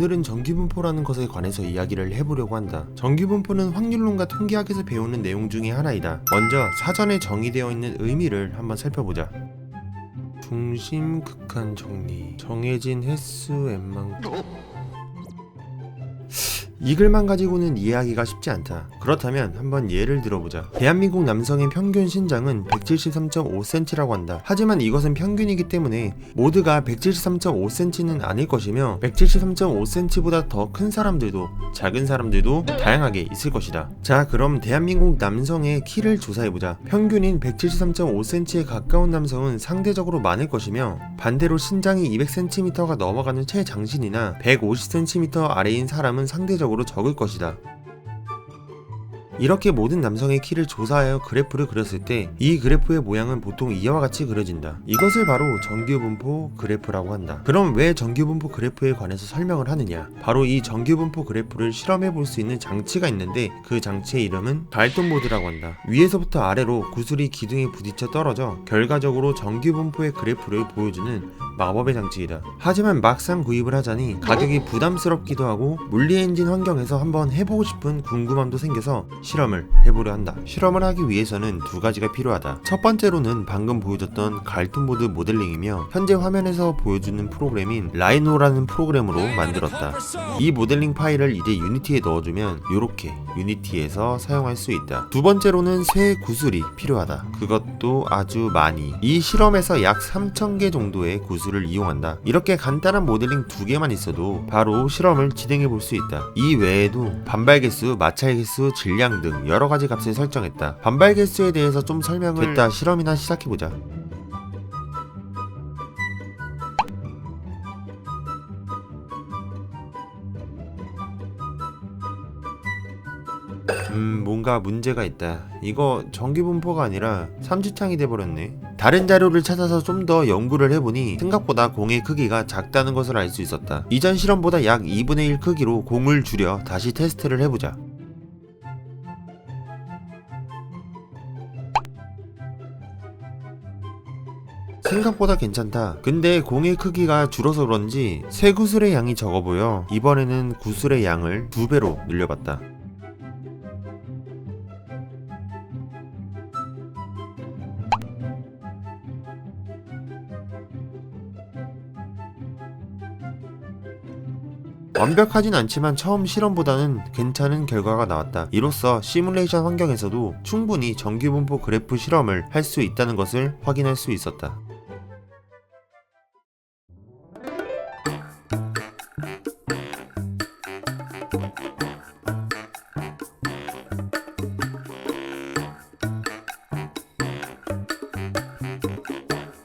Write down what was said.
오늘은 정규분포라는 것에 관해서 이야기를 해보려고 한다. 정규분포는 확률론과 통계학에서 배우는 내용 중에 하나이다. 먼저 사전에 정의되어 있는 의미를 한번 살펴보자. 중심 극한 정리 정해진 횟수 n만큼 이 글만 가지고는 이해하기가 쉽지 않다. 그렇다면 한번 예를 들어보자. 대한민국 남성의 평균 신장은 173.5cm라고 한다. 하지만 이것은 평균이기 때문에 모두가 173.5cm는 아닐 것이며 173.5cm보다 더 큰 사람들도 작은 사람들도 다양하게 있을 것이다. 자, 그럼 대한민국 남성의 키를 조사해보자. 평균인 173.5cm에 가까운 남성은 상대적으로 많을 것이며 반대로 신장이 200cm가 넘어가는 최장신이나 150cm 아래인 사람은 상대적으로 적을 것이다. 이렇게 모든 남성의 키를 조사하여 그래프를 그렸을 때 이 그래프의 모양은 보통 이와 같이 그려진다. 이것을 바로 정규분포 그래프라고 한다. 그럼 왜 정규분포 그래프에 관해서 설명을 하느냐? 바로 이 정규분포 그래프를 실험해 볼 수 있는 장치가 있는데 그 장치의 이름은 갈톤보드라고 한다. 위에서부터 아래로 구슬이 기둥에 부딪혀 떨어져 결과적으로 정규분포의 그래프를 보여주는 마법의 장치이다. 하지만 막상 구입을 하자니 가격이 부담스럽기도 하고 물리 엔진 환경에서 한번 해보고 싶은 궁금함도 생겨서 실험을 해보려 한다. 실험을 하기 위해서는 두 가지가 필요하다. 첫 번째로는 방금 보여줬던 갈톤보드 모델링이며 현재 화면에서 보여주는 프로그램인 라이노라는 프로그램으로 만들었다. 이 모델링 파일을 이제 유니티에 넣어주면 이렇게 유니티에서 사용할 수 있다. 두 번째로는 새 구슬이 필요하다. 그것도 아주 많이. 이 실험에서 약 3,000개 정도의 구슬 을 이용한다. 이렇게 간단한 모델링 두 개만 있어도 바로 실험을 진행해 볼 수 있다. 이 외에도 반발 개수, 마찰 개수, 질량 등 여러 가지 값을 설정했다. 반발 개수에 대해서 좀 설명을 됐다. 실험이나 시작해 보자. 음, 뭔가 문제가 있다. 이거 정기분포가 아니라 삼지창이 돼버렸네. 다른 자료를 찾아서 좀 더 연구를 해보니 생각보다 공의 크기가 작다는 것을 알 수 있었다. 이전 실험보다 약 2분의 1 크기로 공을 줄여 다시 테스트를 해보자. 생각보다 괜찮다. 근데 공의 크기가 줄어서 그런지 새 구슬의 양이 적어 보여. 이번에는 구슬의 양을 두 배로 늘려봤다. 완벽하진 않지만 처음 실험보다는 괜찮은 결과가 나왔다. 이로써 시뮬레이션 환경에서도 충분히 정규분포 그래프 실험을 할 수 있다는 것을 확인할 수 있었다.